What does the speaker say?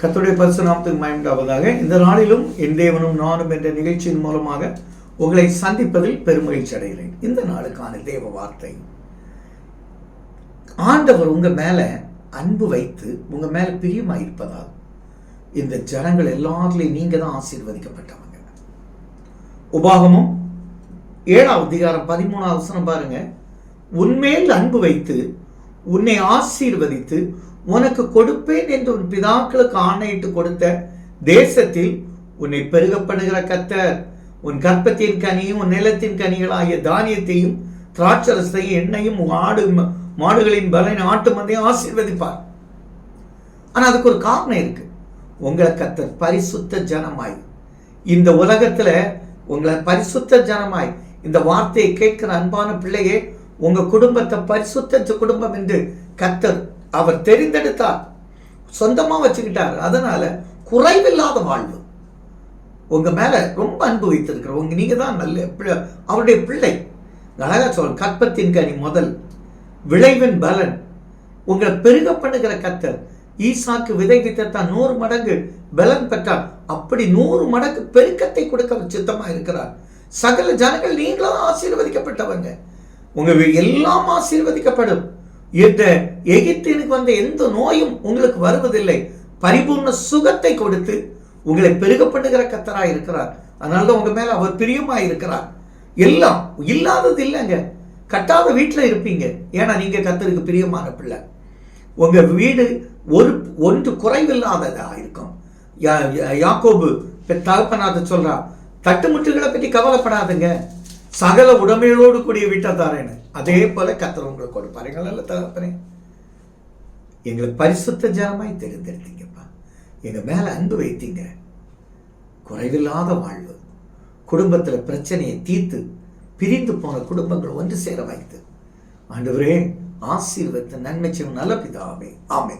கத்துடைய பரிசுநாமத்துக்கு மயமுண்டாவதாக இந்த நாளிலும் என் தேவனும் நானும் என்ற நிகழ்ச்சியின் மூலமாக உங்களை சந்திப்பதில் பெருமகிழ்ச்சி அடைகிறேன். இந்த நாளுக்கான தேவ வார்த்தை. ஆண்டவர் உங்க மேல அன்பு வைத்து உங்க மேல பிரியமா இருப்பதால் இந்த ஜனங்கள் எல்லாத்துலயும் நீங்க தான் ஆசீர்வதிக்கப்பட்டவங்க. உபாகமும் ஏழாவது அதிகாரம் பதிமூணாவது வசனம் பாருங்க. உன்மேல் அன்பு வைத்து உன்னை ஆசீர்வதித்து உனக்கு கொடுப்பேன் என்று உன் பிதாக்களுக்கு ஆணையிட்டு கொடுத்த தேசத்தில் உன்னை பெருகப்படுகிற கத்தர் உன் கற்பத்தின் கனியும் உன் நிலத்தின் கனிகளாகிய தானியத்தையும் திராட்சரசையும் எண்ணெயும் ஆடு மாடுகளின் பலன் ஆட்டு மந்தையும் ஆசீர்வதிப்பார். ஆனால் அதுக்கு ஒரு காரணம் இருக்கு. உங்களை கத்தர் பரிசுத்த ஜனமாய். இந்த உலகத்தில் உங்களை பரிசுத்த ஜனமாய். இந்த வார்த்தையை கேட்கிற அன்பான பிள்ளையே உங்க குடும்பத்தை பரிசுத்த குடும்பம் என்று கத்தர் அவர் தெரிந்தெடுத்தார். சொந்தமாக வச்சுக்கிட்டார். அதனால குறைவில்லாத வாழ்வு. உங்கள் மேலே ரொம்ப அன்பு வைத்திருக்கிற உங்க நீங்கள் தான் நல்ல பிள்ளை- அவருடைய பிள்ளை. அழகாக சொல்ல கற்பத்தின் கனி முதல் விளைவின் பலன். உங்களை பெருக பண்ணுகிற கத்தர் ஈசாக்கு விதை வித்தத்தான் நூறு மடங்கு பலன் பெற்றார். அப்படி நூறு மடங்கு பெருக்கத்தை கொடுக்க அவர் சித்தமாக இருக்கிறார். சகல ஜனங்கள் நீங்களும் ஆசீர்வதிக்கப்பட்டவங்க. உங்க எல்லாம் ஆசீர்வதிக்கப்படும். இந்த எகிப்தினுக்கு வந்த எந்த நோயும் உங்களுக்கு வருவதில்லை. பரிபூர்ண சுகத்தை கொடுத்து உங்களை பெருக பண்ணுகிற கத்தராய் இருக்கிறார். அதனால தான் உங்க மேல அவர் பிரியமாக இருக்கிறார். எல்லாம் இல்லாதது இல்லைங்க. கட்டாத வீட்டில் இருப்பீங்க. ஏன்னா நீங்க கத்தருக்கு பிரியமான பிள்ளை. உங்க வீடு ஒரு ஒன்று குறைவில்லாததா இருக்கும். யா- யாக்கோபு தகப்பனாத சொல்றா தட்டுமுட்டுகளை பற்றி கவலைப்படாதுங்க. சகல உடமையோடு கூடிய வீட்டை அதே போல கத்தர் உங்களுக்கு கொடுப்பாரு. நல்ல தகப்பனே. எங்களை பரிசுத்த ஜனமாய் தெரிந்தெடுத்தீங்கப்பா. எங்க மேல அன்பு வைத்தீங்க. குறைவில்லாத வாழ்வு. குடும்பத்துல பிரச்சனையை தீர்த்து பிரிந்து போன குடும்பங்கள் ஒன்று சேர வைத்து ஆண்டவரே ஆசீர்வத்த நன்மை செய்யும் நல்ல பிதாவே. ஆமே